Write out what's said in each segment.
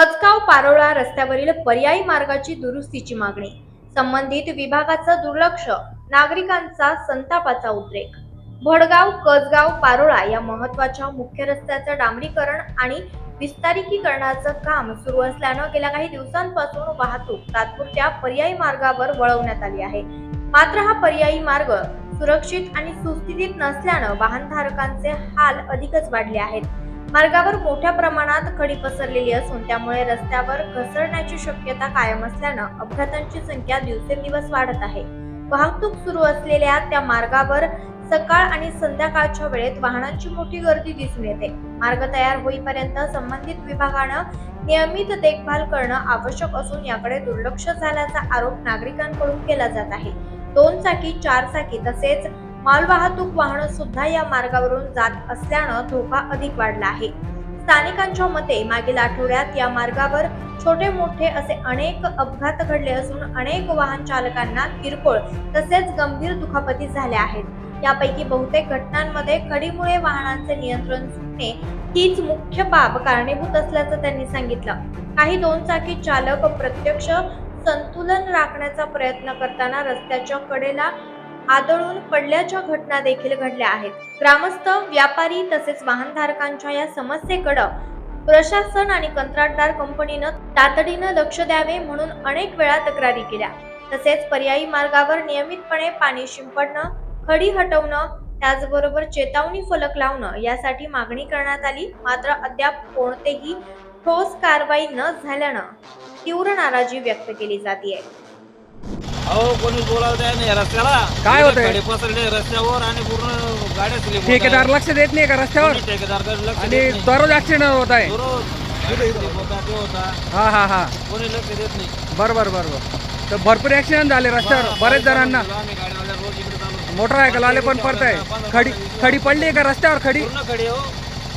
कचगाव पारोळा रस्त्यावरील पर्यायी मार्गाची दुरुस्तीची मागणी. संबंधित विभागाचं दुर्लक्ष नागरिकांचा संतापाचा उद्रेक. भडगाव कसगाव पारोळा या महत्त्वाच्या मुख्य रस्त्याचं डांबरीकरण आणि विस्तारिकीकरणाचं काम सुरू असल्यानं गेल्या काही दिवसांपासून वाहतूक तात्पुरत्या पर्यायी मार्गावर वळवण्यात आली आहे. मात्र हा पर्यायी मार्ग सुरक्षित आणि सुस्थितीत नसल्यानं वाहनधारकांचे हाल अधिकच वाढले आहेत. मार्गावर मोठ्या प्रमाणात खडी पसरलेली असून त्यामुळे रस्त्यावर घसरण्याची शक्यता कायम असल्यानं अपघातांची संख्या दिवसेंदिवस वाढत आहे. वाहतूक सुरू असलेल्या त्या मार्गावर सकाळ आणि संध्याकाळच्या वेळेत वाहनांची मोठी गर्दी दिसून येते. मार्ग तयार होईपर्यंत संबंधित विभागानं नियमित देखभाल करणं आवश्यक असून याकडे दुर्लक्ष झाल्याचा आरोप नागरिकांकडून केला जात आहे. दोन चाकी चार चाकी तसेच मालवाहतूक वाहनं सुद्धा या मार्गावरून जात असल्यानं धोका अधिक वाढला आहे. स्थानिकांच्या मते मागील आठवड्यात या मार्गावर छोटे मोठे असे अनेक अपघात घडले असून अनेक वाहन चालकांना किरकोळ तसेच गंभीर दुखापती झाल्या आहेत. यापैकी बहुतेक घटनांमध्ये खडीमुळे वाहनांचे नियंत्रण सुटणे हीच मुख्य बाब कारणीभूत असल्याचं त्यांनी सांगितलं. काही दोन चाकी चालक प्रत्यक्ष संतुलन राखण्याचा प्रयत्न करताना रस्त्याच्या कडेला आदळून पडल्याच्या घटना देखील घडल्या आहेत. ग्रामस्थ व्यापारी तसेच वाहनधारकांच्या या समस्येकडं प्रशासन आणि कंत्राटदार कंपनीनं तातडीनं लक्ष द्यावे म्हणून अनेक वेळा तक्रारी केल्या. तसेच पर्यायी मार्गावर नियमितपणे पाणी शिंपडणं खडी हटवणं त्याचबरोबर चेतावणी फलक लावणं यासाठी मागणी करण्यात आली. मात्र अद्याप कोणतेही ठोस कारवाई न झाल्यानं तीव्र नाराजी व्यक्त केली जाते अहो कोणी बोलावत आहे नाही रस्त्याला. काय होतंय? गाडी पसरले रस्त्यावर आणि पूर्ण गाड्या स्लिप ठेकेदार आहे. लक्ष देत नाही का रस्त्यावर? ठेकेदारकडे लक्ष आणि देत नाही. दररोज ऍक्सिडेंट होत आहे. दररोज गाडी slip होता ते होता. हा हा हा. कोणी लक्ष देत नाही. बरोबर बरोबर. तर भरपूर ऍक्सिडेंट झाले रस्त्यावर. बरं, बरेच जणांना. आम्ही रोज इकडे चालू मोटरसायकल आले पण पडताय खडी खडी पडली का रस्त्यावर खडी? पूर्ण खडी हो.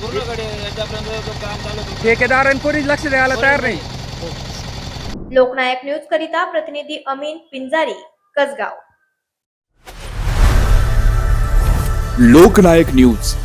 पूर्ण खडी आहे. याच्यापर्यंत जो काम चालू होतं. ठेकेदार आणि कोणीच लक्ष द्यायला तयार नाही. लोकनायक न्यूज करिता प्रतिनिधी अमीन पिंजारी कसगाव. लोकनायक न्यूज.